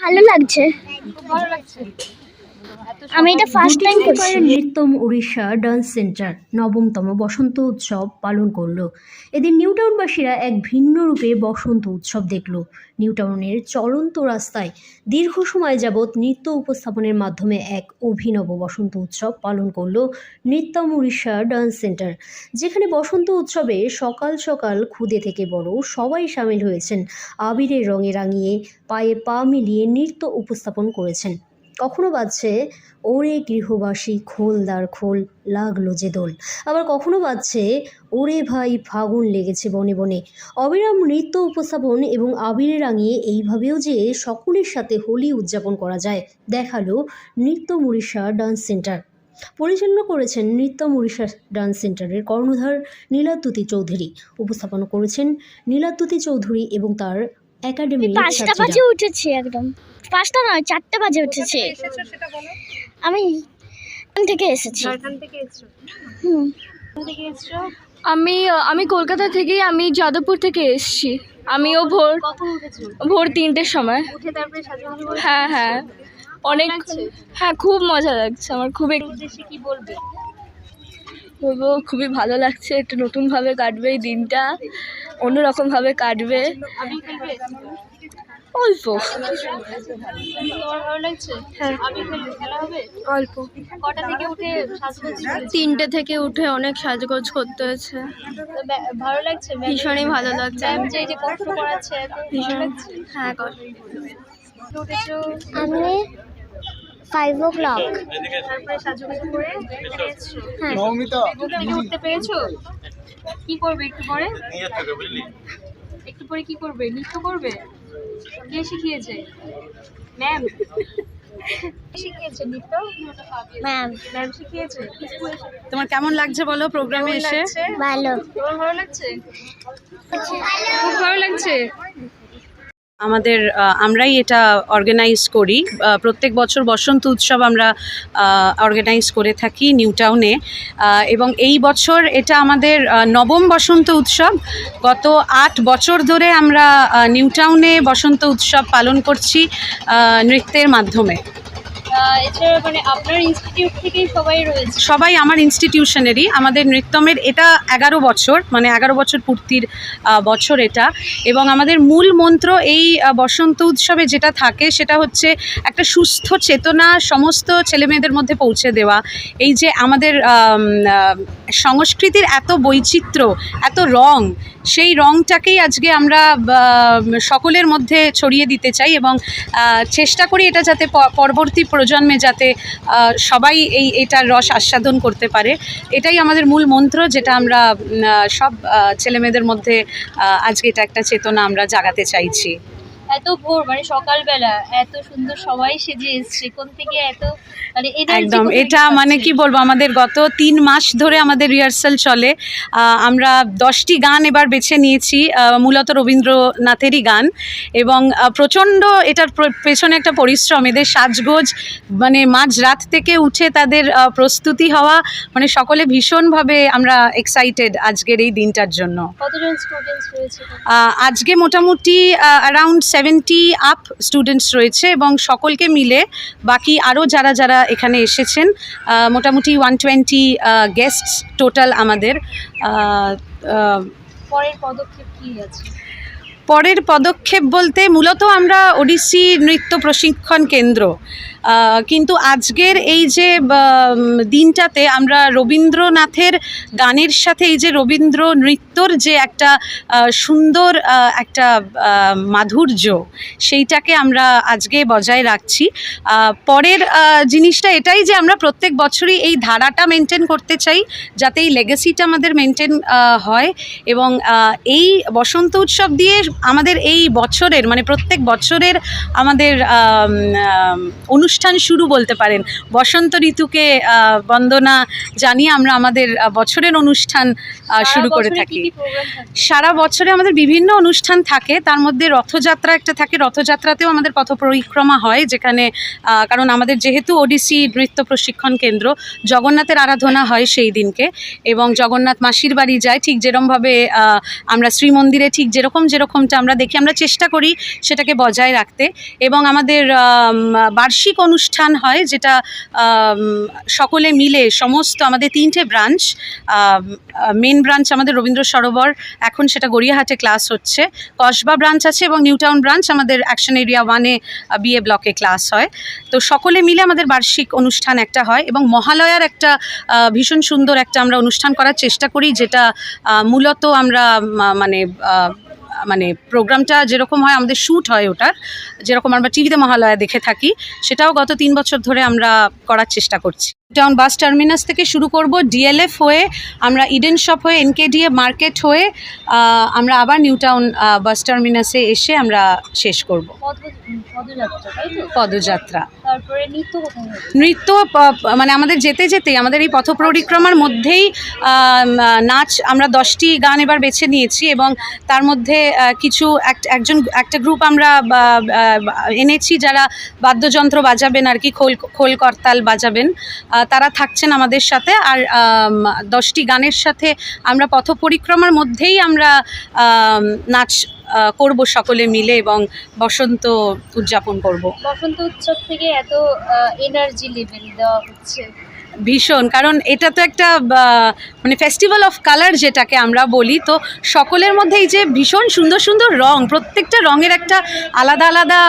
ভালো লাগছে। আমি এটা ফার্স্ট টাইম করছি নৃত্যম উড়িষ্যা ডান্স সেন্টার নবমতম বসন্ত উৎসব পালন করল। এদিন নিউ টাউনবাসীরা এক ভিন্ন রূপে বসন্ত উৎসব দেখল। নিউ টাউনের চলন্ত রাস্তায় দীর্ঘ সময় যাবৎ নৃত্য উপস্থাপনের মাধ্যমে এক অভিনব বসন্ত উৎসব পালন করল নৃত্যম উড়িষ্যা ডান্স সেন্টার যেখানে বসন্ত উৎসবে সকাল সকাল ক্ষুদে থেকে বড় সবাই সামিল হয়েছেন। আবিরের রঙে রাঙিয়ে পায়ে পা মিলিয়ে নৃত্য উপস্থাপন করেছেন। কখনো বাজছে, ওরে গৃহবাসী খোলদার খোল লাগল যে দোল। আবার কখনো বাজছে, ওরে ভাই, ফাগুন লেগেছে বনে বনে অবিরাম নৃত্য উপস্থাপন এবং আবিরে রাঙিয়ে এইভাবেও যে সকলের সাথে হোলি উদযাপন করা যায়, দেখাল নৃত্য উড়িষ্যা ডান্স সেন্টার। পরিচালনা করেছেন নৃত্য উড়িষ্যা ডান্স সেন্টারের কর্ণধার নীলাদ্যুতি চৌধুরী। উপস্থাপন করেছেন নীলাদ্যুতি চৌধুরী এবং তার একাডেমির পাঁচটা বাজে উঠেছি একদম। পাঁচটা নয় চারটে বাজে উঠেছে। আমি এখান থেকে এসেছি। ঝাড়খণ্ড থেকে এসছো? হুম। কোথা থেকে এসছো? আমি আমি কলকাতা থেকে আমি যাদবপুর থেকে এসেছি। আমিও ভোর ভোর তিনটের সময়। হ্যাঁ হ্যাঁ। অনেক হ্যাঁ খুব মজা লাগছে আমার খুব এক- উদ্দেশ্যে কি বলবে? বলব খুবই ভালো লাগছে একটু নতুনভাবে কাটবে এই দিনটা। অন্যরকমভাবে কাটবে। অল্প। হ্যাঁ। অল্প? তিনটে থেকে উঠে অনেক সাজগোজ করতে হয়েছে। ভালো লাগছে ভীষণই ভালো লাগছে। ভীষণ। হ্যাঁ আমি ফাইভ ও ক্লক উঠতে পেরেছ কি করবে একটু পরে? একটু পরে কি করবে? নৃত্য করবে? কে শিখিয়েছে? ম্যাম শিখিয়েছে নৃত্য? ম্যাম ম্যাম শিখিয়েছে? তোমার কেমন লাগছে বলো প্রোগ্রামে এসে? ভালো। তোমার ভালো লাগছে? খুব ভালো লাগছে? আমাদের আমরাই এটা অর্গানাইজ করি। প্রত্যেক বছর বসন্ত উৎসব আমরা অর্গানাইজ করে থাকি নিউ টাউনে। এবং এই বছর এটা আমাদের নবম বসন্ত উৎসব। গত আট বছর ধরে আমরা নিউ টাউনে বসন্ত উৎসব পালন করছি নৃত্যের মাধ্যমে। এছাড়া মানে আপনার ইনস্টিটিউট থেকেই সবাই রয়েছে? সবাই আমার ইনস্টিটিউশনেরই আমাদের নৃত্যমের এটা এগারো বছর মানে এগারো বছর পূর্তির বছর এটা। এবং আমাদের মূল মন্ত্র এই বসন্ত উৎসবে যেটা থাকে সেটা হচ্ছে একটা সুস্থ চেতনা, সমস্ত ছেলেমেয়েদের মধ্যে পৌঁছে দেওয়া। এই যে আমাদের সংস্কৃতির এত বৈচিত্র্য, এত রং, সেই রংটাকেই আজকে আমরা সকলের মধ্যে ছড়িয়ে দিতে চাই এবং চেষ্টা করি এটা যাতে পরবর্তী প্রজন্মে যাতে সবাই এই, এটার রস আস্বাদন করতে পারে। এটাই আমাদের মূল মন্ত্র যেটা আমরা সব ছেলেমেয়েদের মধ্যে আজকে এটা একটা চেতনা আমরা জাগাতে চাইছি। এত ভোর মানে সকালবেলা এত সুন্দর সবাই সেজে এসছে কোন থেকে এত মানে একদম এটা মানে কি বলব আমাদের গত তিন মাস ধরে আমাদের রিহার্সাল চলে। আমরা দশটি গান এবার বেছে নিয়েছি মূলত রবীন্দ্রনাথেরই গান। এবং প্রচণ্ড এটার পেছনে একটা পরিশ্রম এদের সাজগোজ মানে মাঝ রাত থেকে উঠে তাদের প্রস্তুতি হওয়া মানে সকলে ভীষণভাবে আমরা এক্সাইটেড আজকের এই দিনটার জন্য। কতজন স্টুডেন্টস রয়েছে? আজকে মোটামুটি অ্যারাউন্ড সেভেন্টি আপ স্টুডেন্টস রয়েছে এবং সকলকে মিলে বাকি আরও যারা যারা এখানে এসেছেন মোটামুটি ওয়ান টোয়েন্টি গেস্টস টোটাল আমাদের পরের পদক্ষেপ কী আছে? পরের পদক্ষেপ বলতে মূলত আমরা ওডিসি নৃত্য প্রশিক্ষণ কেন্দ্র। কিন্তু আজকের এই যে দিনটাতে আমরা রবীন্দ্রনাথের গানের সাথে এই যে রবীন্দ্র নৃত্যর যে একটা সুন্দর একটা মাধুর্য, সেইটাকে আমরা আজকে বজায় রাখছি। পরের জিনিসটা এটাই যে আমরা প্রত্যেক বছরই এই ধারাটা মেনটেন করতে চাই, যাতে এই লেগেসিটা আমাদের মেনটেন হয় এবং এই বসন্ত উৎসব দিয়ে আমাদের এই বছরের মানে প্রত্যেক বছরের আমাদের আম, আম, অনুষ্ঠান শুরু বলতে পারেন। বসন্ত ঋতুকে বন্দনা জানিয়ে আমরা আমাদের বছরের অনুষ্ঠান শুরু করে থাকে? সারা বছরে আমাদের বিভিন্ন অনুষ্ঠান থাকে। তার মধ্যে রথযাত্রা একটা থাকে। রথযাত্রাতেও আমাদের পথ পরিক্রমা হয় যেখানে কারণ আমাদের যেহেতু ওডিসি নৃত্য প্রশিক্ষণ কেন্দ্র জগন্নাথের আরাধনা হয় সেই দিনকে এবং জগন্নাথ মাসির বাড়ি যায় ঠিক যেরমভাবে আমরা শ্রীমন্দিরে ঠিক যেরকম যেরকম যেরকমটা আমরা দেখি, আমরা চেষ্টা করি সেটাকে বজায় রাখতে। এবং আমাদের বার্ষিক অনুষ্ঠান হয় যেটা সকলে মিলে সমস্ত আমাদের তিনটে ব্রাঞ্চ মেন ব্রাঞ্চ আমাদের রবীন্দ্র সরোবর, এখন সেটা গড়িয়াহাটে ক্লাস হচ্ছে। কসবা ব্রাঞ্চ আছে এবং নিউ টাউন ব্রাঞ্চ আমাদের অ্যাকশন এরিয়া ওয়ানে বিএ ব্লকে ক্লাস হয়। তো সকলে মিলে আমাদের বার্ষিক অনুষ্ঠান একটা হয় এবং মহালয়ার একটা ভীষণ সুন্দর একটা আমরা অনুষ্ঠান করার চেষ্টা করি যেটা মূলত আমরা মানে মানে প্রোগ্রামটা যেরকম হয়, আমাদের শ্যুট হয় ওটার, যেরকম আমরা টিভিতে মহালয়া দেখে থাকি, সেটাও গত তিন বছর ধরে আমরা করার চেষ্টা করছি। টাউন বাস টার্মিনাস থেকে শুরু করব ডিএলএফ হয়ে আমরা ইডেন শপ হয়ে এনকেডিএ মার্কেট হয়ে আমরা আবার নিউ টাউন বাস টার্মিনাসে এসে আমরা শেষ করব। পদযাত্রা নৃত্য মানে আমাদের যেতে যেতেই আমাদের এই পথ পরিক্রমার মধ্যেই নাচ আমরা দশটি গান এবার বেছে নিয়েছি এবং তার মধ্যে কিছু এক- একজন একটা গ্রুপ আমরা এনেছি যারা বাদ্যযন্ত্র বাজাবেন আর কি খোল খোল করতাল বাজাবেন। তারা থাকছেন আমাদের সাথে আর দশটি গানের সাথে আমরা পথ পরিক্রমার মধ্যেই আমরা নাচ করব সকলে মিলে এবং বসন্ত উদযাপন করব। বসন্ত উৎসব থেকে এত এনার্জি লেভেল দেওয়া হচ্ছে। ভীষণ, কারণ এটা তো একটা মানে ফেস্টিভ্যাল অফ কালার যেটাকে আমরা বলি। তো সকলের মধ্যে এই যে ভীষণ সুন্দর সুন্দর রং, প্রত্যেকটা রঙের একটা আলাদা আলাদা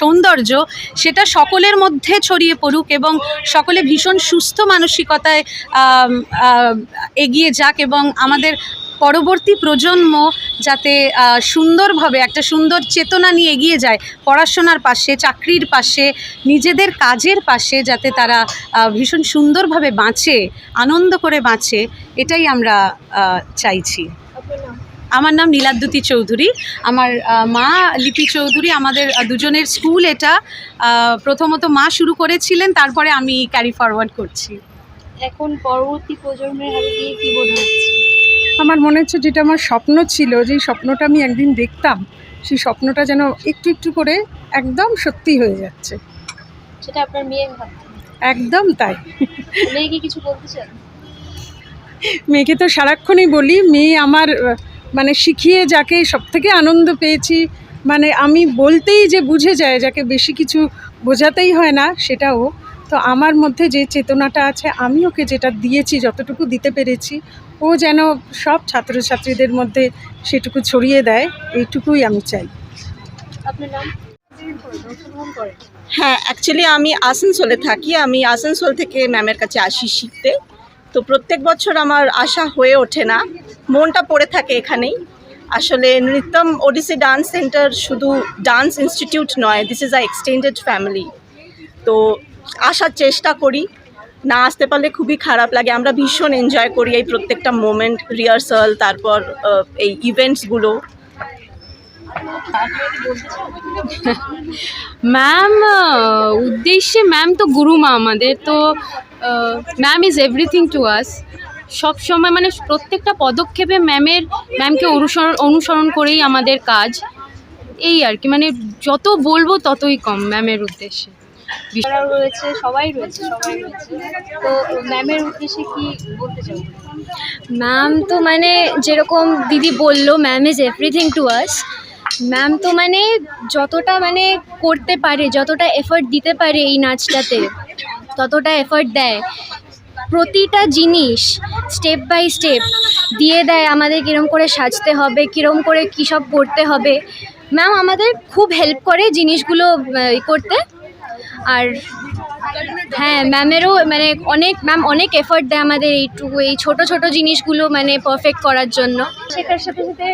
সৌন্দর্য, সেটা সকলের মধ্যে ছড়িয়ে পড়ুক এবং সকলে ভীষণ সুস্থ মানসিকতায় এগিয়ে যাক এবং আমাদের পরবর্তী প্রজন্ম যাতে সুন্দরভাবে, একটা সুন্দর চেতনা নিয়ে এগিয়ে যায় পড়াশোনার পাশে, চাকরির পাশে, নিজেদের কাজের পাশে যাতে তারা ভীষণ সুন্দরভাবে বাঁচে, আনন্দ করে বাঁচে, এটাই আমরা চাইছি। আমার নাম নীলাদ্যুতি চৌধুরী। আমার মা লিপি চৌধুরী, আমাদের দুজনের স্কুল এটা। প্রথমত মা শুরু করেছিলেন, তারপরে আমি ক্যারি ফরওয়ার্ড করছি। এখন পরবর্তী প্রজন্মের হাতে দিয়ে আমার মনে হচ্ছে যেটা আমার স্বপ্ন ছিল যেই স্বপ্নটা আমি একদিন দেখতাম সেই স্বপ্নটা যেন একটু একটু করে একদম সত্যি হয়ে যাচ্ছে। সেটা আপনার মেয়ে একদম তাই। মেয়েকে কিছু বলতে চান মেয়েকে তো সারাক্ষণই বলি মেয়ে আমার মানে শিখিয়ে যাকে সব থেকে আনন্দ পেয়েছি মানে আমি বলতেই যে বুঝে যায় যাকে বেশি কিছু বোঝাতেই হয় না সেটাও তো আমার মধ্যে যে চেতনাটা আছে আমি ওকে যেটা দিয়েছি যতটুকু দিতে পেরেছি ও যেন সব ছাত্রছাত্রীদের মধ্যে সেটুকু ছড়িয়ে দেয় এইটুকুই আমি চাই। আপনার নাম? হ্যাঁ অ্যাকচুয়ালি আমি আসানসোলে থাকি। আমি আসানসোল থেকে ম্যামের কাছে আসি শিখতে। তো প্রত্যেক বছর আমার আশা হয়ে ওঠে না। মনটা পড়ে থাকে এখানেই। আসলে নৃত্যম ওডিসি ডান্স সেন্টার শুধু ডান্স ইনস্টিটিউট নয় this is a extended family তো আসার চেষ্টা করি। না আসতে পারলে খুবই খারাপ লাগে। আমরা ভীষণ এনজয় করি এই প্রত্যেকটা মোমেন্ট রিহার্সাল তারপর এই ইভেন্টসগুলো ম্যাম উদ্দেশ্যে ম্যাম তো গুরু মা আমাদের, তো ma'am is everything to us সব সময় মানে প্রত্যেকটা পদক্ষেপে ম্যামের ম্যামকে অনুসরণ অনুসরণ করেই আমাদের কাজ। এই আর কি মানে যত বলব ততই কম ম্যামের উদ্দেশ্যে। রয়েছে সবাই রয়েছে সবাই রয়েছে। তো ম্যামের উদ্দেশ্যে কি বলতে চাও? ম্যাম তো মানে যেরকম দিদি বলল ma'am is everything to us ma'am তো মানে যতটা মানে করতে পারে যতটা এফর্ট দিতে পারে এই নাচটাতে ততটা এফর্ট দেয়। প্রতিটা জিনিস স্টেপ বাই স্টেপ দিয়ে দেয় আমাদের কীরম করে সাজতে হবে কীরম করে কী সব করতে হবে। ম্যাম আমাদের খুব হেল্প করে জিনিসগুলো করতে। আর হ্যাঁ ম্যামেরও মানে অনেক ম্যাম অনেক এফর্ট দেয় আমাদের এইটুকু এই ছোট ছোট জিনিসগুলো মানে পারফেক্ট করার জন্য। শেখার সাথে সাথে